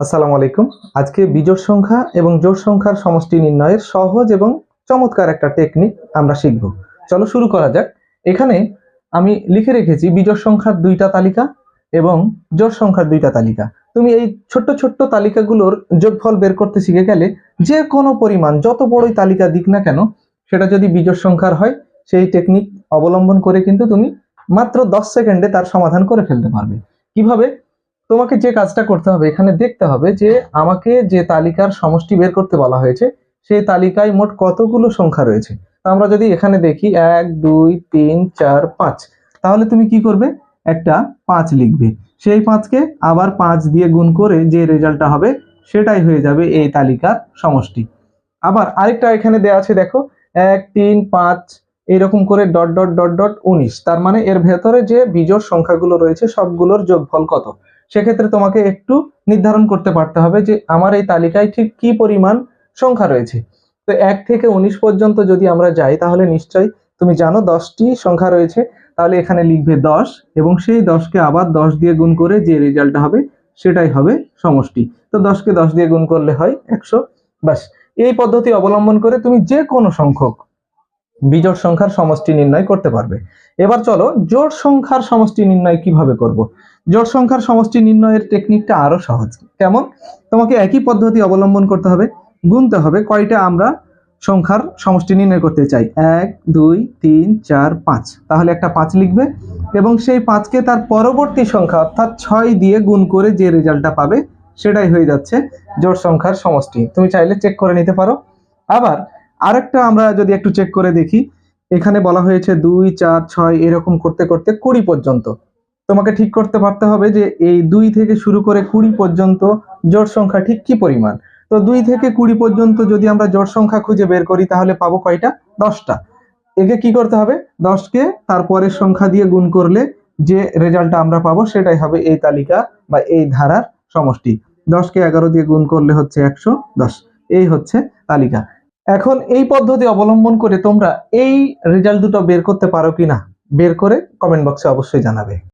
আসসালামু আলাইকুম। আজকে বিজোড় সংখ্যা এবং জোড় সংখ্যার সমষ্টি নির্ণয়ের সহজ এবং চমৎকার একটা টেকনিক আমরা শিখব। চলো শুরু করা যাক। এখানে আমি লিখে রেখেছি বিজোড় সংখ্যার দুইটা তালিকা এবং জোড় সংখ্যার দুইটা তালিকা। তুমি এই ছোট্ট ছোট্ট তালিকাগুলোর যোগফল বের করতে শিখে গেলে যে কোনো পরিমাণ যত বড়ই তালিকা দিক না কেন, সেটা যদি বিজোড় সংখ্যার হয়, সেই টেকনিক অবলম্বন করে কিন্তু তুমি মাত্র দশ সেকেন্ডে তার সমাধান করে ফেলতে পারবে। কীভাবে? তোমাকে যে কাজটা করতে হবে, এখানে দেখতে হবে যে আমাকে যে তালিকার সমষ্টি বের করতে বলা হয়েছে, সেই তালিকায় মোট কতগুলো সংখ্যা রয়েছে? আমরা যদি এখানে দেখি, এক, দুই, তিন, চার, পাঁচ, তাহলে তুমি কি করবে? একটা পাঁচ লিখবে। সেই পাঁচকে আবার পাঁচ দিয়ে গুণ করে যে রেজাল্টটা হবে, সেটাই হয়ে যাবে এই তালিকার সমষ্টি। আবার আরেকটা এখানে দেওয়া আছে, দেখো, এক, তিন, পাঁচ এইরকম করে ডট ডট ডট ডট, উনিশ। তার মানে এর ভেতরে যে বিজোড় সংখ্যাগুলো রয়েছে, সবগুলোর যোগফল কত? সেক্ষেত্রে তোমাকে একটু নির্ধারণ করতে পারতে হবে যে আমার এই তালিকায় ঠিক কি পরিমাণ সংখ্যা রয়েছে। তো এক থেকে উনিশ পর্যন্ত যদি আমরা যাই, তাহলে নিশ্চয়ই তুমি জানো দশটি সংখ্যা রয়েছে। তাহলে এখানে লিখবে দশ এবং সেই দশকে আবার দশ দিয়ে গুণ করে যে রেজাল্টটা হবে, সেটাই হবে সমষ্টি। তো দশকে দশ দিয়ে গুণ করলে হয় একশো। বাস এই পদ্ধতি অবলম্বন করে তুমি যে কোনো সংখ্যক বিজোড় সংখ্যার সমষ্টি নির্ণয় করতে পারবে। এবার চলো জোড় সংখ্যার সমষ্টি নির্ণয় কীভাবে করব? জোড় সংখ্যার সমষ্টি নির্ণয়ের টেকনিকটা আরও সহজ। কেমন? তোমাকে একই পদ্ধতি অবলম্বন করতে হবে, গুনতে হবে কয়টা আমরা সংখ্যার সমষ্টি নির্ণয় করতে চাই? এক, দুই, তিন, চার, পাঁচ। তাহলে একটা পাঁচ লিখবে এবং সেই পাঁচকে তার পরবর্তী সংখ্যা অর্থাৎ ছয় দিয়ে গুণ করে যে রেজাল্টটা পাবে, সেটাই হয়ে যাচ্ছে জোড় সংখ্যার সমষ্টি। তুমি চাইলে চেক করে নিতে পারো। আবার আরেকটা আমরা যদি একটু চেক করে দেখি, এখানে বলা হয়েছে দুই, চার, ছয়, এরকম করতে করতে কুড়ি পর্যন্ত। তোমাকে ঠিক করতে পারতে হবে যে এই দুই থেকে শুরু করে কুড়ি পর্যন্ত জোট সংখ্যা ঠিক কি পরিমাণ? তো দুই থেকে কুড়ি পর্যন্ত যদি আমরা জোট সংখ্যা খুঁজে বের করি, তাহলে পাবো কয়টা? দশটা। একে কি করতে হবে? দশকে তারপরের সংখ্যা দিয়ে গুণ করলে যে রেজাল্টটা আমরা পাবো, সেটাই হবে এই তালিকা বা এই ধারার সমষ্টি। দশকে এগারো দিয়ে গুণ করলে হচ্ছে একশো দশ। এই হচ্ছে তালিকা। এখন এই পদ্ধতি অবলম্বন করে তোমরা এই রেজাল্ট দুটো বের করতে পারো কিনা, বের করে কমেন্ট বক্সে অবশ্যই জানাবে।